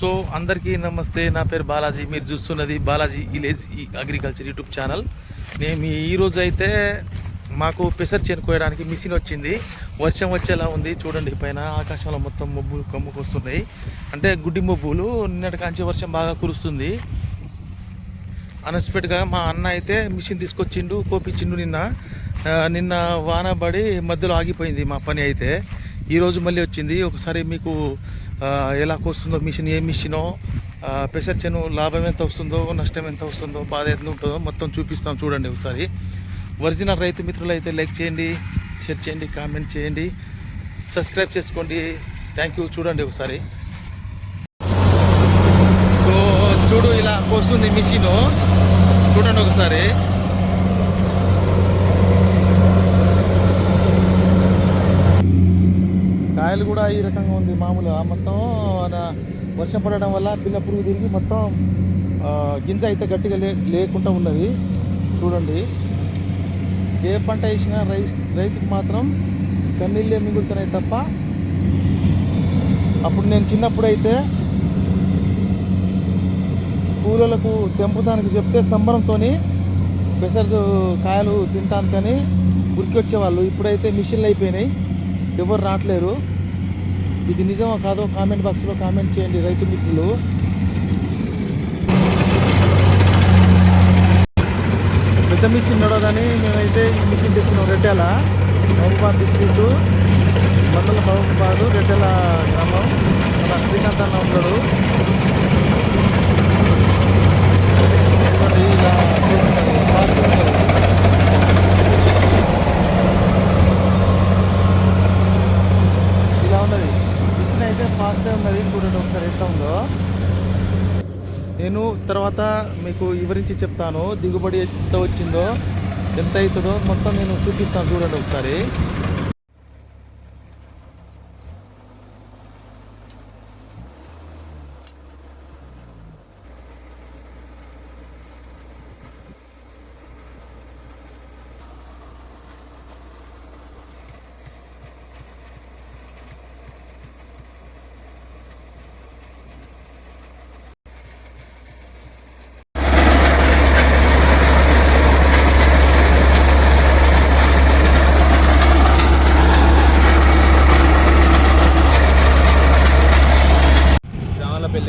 So అందరికీ నమస్తే నా పేరు బాలాజీ మీరు చూస్తున్నది బాలాజీ విలేజ్ ఈ అగ్రికల్చర్ యూట్యూబ్ ఛానల్. నేను ఈ అయితే మాకు పెసర్ చేను కోయడానికి మిషన్ వచ్చింది. వర్షం వచ్చేలా ఉంది చూడండి పైన ఆకాశంలో మొత్తం మబ్బులు కమ్ముకొస్తున్నాయి అంటే గుడ్డి మబ్బులు నిన్నటి కాంచి వర్షం బాగా కురుస్తుంది. అన్ఎక్స్పెక్ట్గా మా అన్న అయితే మిషన్ తీసుకొచ్చిండు కోపించిండు నిన్న. నిన్న వాన పడి మధ్యలో ఆగిపోయింది మా పని అయితే. ఈరోజు మళ్ళీ వచ్చింది. ఒకసారి మీకు ఎలా కోస్తుందో మిషన్ ఏ మిషనో ప్రెషర్ చెను లాభం ఎంత వస్తుందో నష్టం ఎంత వస్తుందో బాధ ఎంత ఉంటుందో మొత్తం చూపిస్తాం చూడండి ఒకసారి. ఒరిజినల్ రైతు మిత్రులు అయితే లైక్ చేయండి షేర్ చేయండి కామెంట్ చేయండి సబ్స్క్రైబ్ చేసుకోండి. థ్యాంక్ యూ చూడండి ఒకసారి. సో చూడు ఇలా కోస్తుంది మిషన్. చూడండి ఒకసారి. కాయలు కూడా ఈ రకంగా ఉంది మామూలుగా. మొత్తం వర్షం పడడం వల్ల పిల్ల పురుగు తిరిగి మొత్తం గింజ అయితే గట్టిగా లే లేకుండా ఉన్నది. చూడండి. ఏ పంట వేసినా రై రైతుకు మాత్రం కన్నీళ్ళే మిగులుతున్నాయి తప్ప అప్పుడు నేను చిన్నప్పుడు అయితే కూలీలకు తెంపుతానికి చెప్తే సంబరంతో పెసరు కాయలు తింటాను కానీ ఉరికి వచ్చేవాళ్ళు ఇప్పుడైతే మిషన్లు అయిపోయినాయి. ఎవరు రావట్లేరు. ఇది నిజమో కాదో కామెంట్ బాక్స్లో కామెంట్ చేయండి రైతు మిత్రులు. పెద్ద మిషన్ నడవదని మేమైతే ఈ మిషన్ తెచ్చినాం రెడ్డెల మహబూబాద్ డిస్ట్రిక్ట్ మండల మహబూబాద్ రెడ్డెల గ్రామం. మన శ్రీకాంత్ అన్న ఉంటాడు చూడండి, ఇలా చేస్తున్నారు. ఫాస్ట్ ఉన్నారు. ఇలా ఉన్నది మిషన్ అయితే ఫాస్ట్గా ఉన్నది చూడండి ఒకసారి ఎట్లా ఉందో నేను తర్వాత మీకు వివరించి చెప్తాను. దిగుబడి ఎంత వచ్చిందో ఎంత అవుతుందో మొత్తం నేను చూపిస్తాను చూడండి ఒకసారి.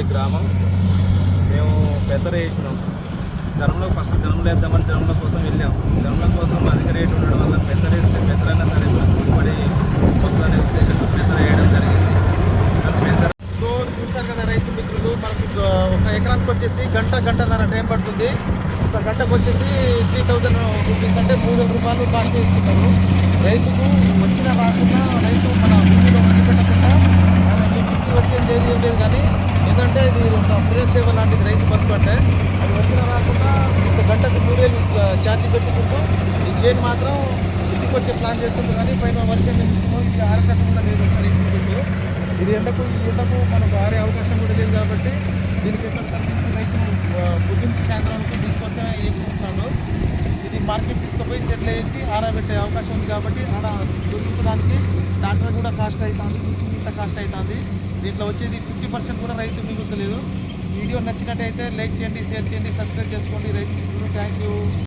జామలపల్లి గ్రామం. మేము పెసర వేసినాం. జనంలో ఫస్ట్ జనంలో వేద్దామని జనంలో కోసం వెళ్ళాం. జనంలో కోసం అధిక రేటు ఉండడం వల్ల పెసర వేస్తే పెసరైనా సరే పడి వస్తుందనే ఉద్దేశంతో పెసర వేయడం జరిగింది. పెసర సో చూశారు కదా రైతు మిత్రులు మనకు ఒక ఎకరానికి వచ్చేసి గంట గంటన్నర టైం పడుతుంది. ఒక గంటకు వచ్చేసి త్రీ థౌజండ్ రూపీస్ అంటే మూడు వేల రూపాయలు కాస్ట్ చేస్తున్నారు రైతుకు వచ్చిన రాకుండా రైతు మన భూమిలో వండి పెట్టకుండా మన వచ్చేది ఏది ఏం లేదు కానీ ఏంటంటే ఇది ఒక ప్రజాసేవ లాంటిది రైతు బతుకు అంటే. అది వచ్చిన రాకుండా ఒక గంటకు మూడేళ్ళు ఛార్జ్ పెట్టుకుంటూ ఈ చేను మాత్రం ఇంటికి వచ్చే ప్లాన్ చేస్తుంది కానీ పైన వర్షం ఇది ఆరకట్టకుండా లేదు రైతు ఇంటికి ఇది ఎండకు ఈ ఎండకు మనకు ఆరే అవకాశం కూడా లేదు కాబట్టి దీనికి ఎక్కడ రైతు ఆ, బుద్ధించి సాయంత్రానికి దీనికోసమే వేసుకుంటున్నాడు ఇది మార్కెట్ తీసుకుపోయి సెటిల్ వేసి ఆరబెట్టే అవకాశం ఉంది కాబట్టి ఆడ దొరుకుతానికి ట్రాక్టర్ కూడా కాస్ట్ అవుతుంది మిషన్ ఇంత కాస్ట్ అవుతుంది. దీంట్లో వచ్చేది ఫిఫ్టీ పర్సెంట్ కూడా రైతు మిగులుతలేదు. వీడియో నచ్చినట్టయితే లైక్ చేయండి షేర్ చేయండి సబ్స్క్రైబ్ చేసుకోండి. రైతు థ్యాంక్ యూ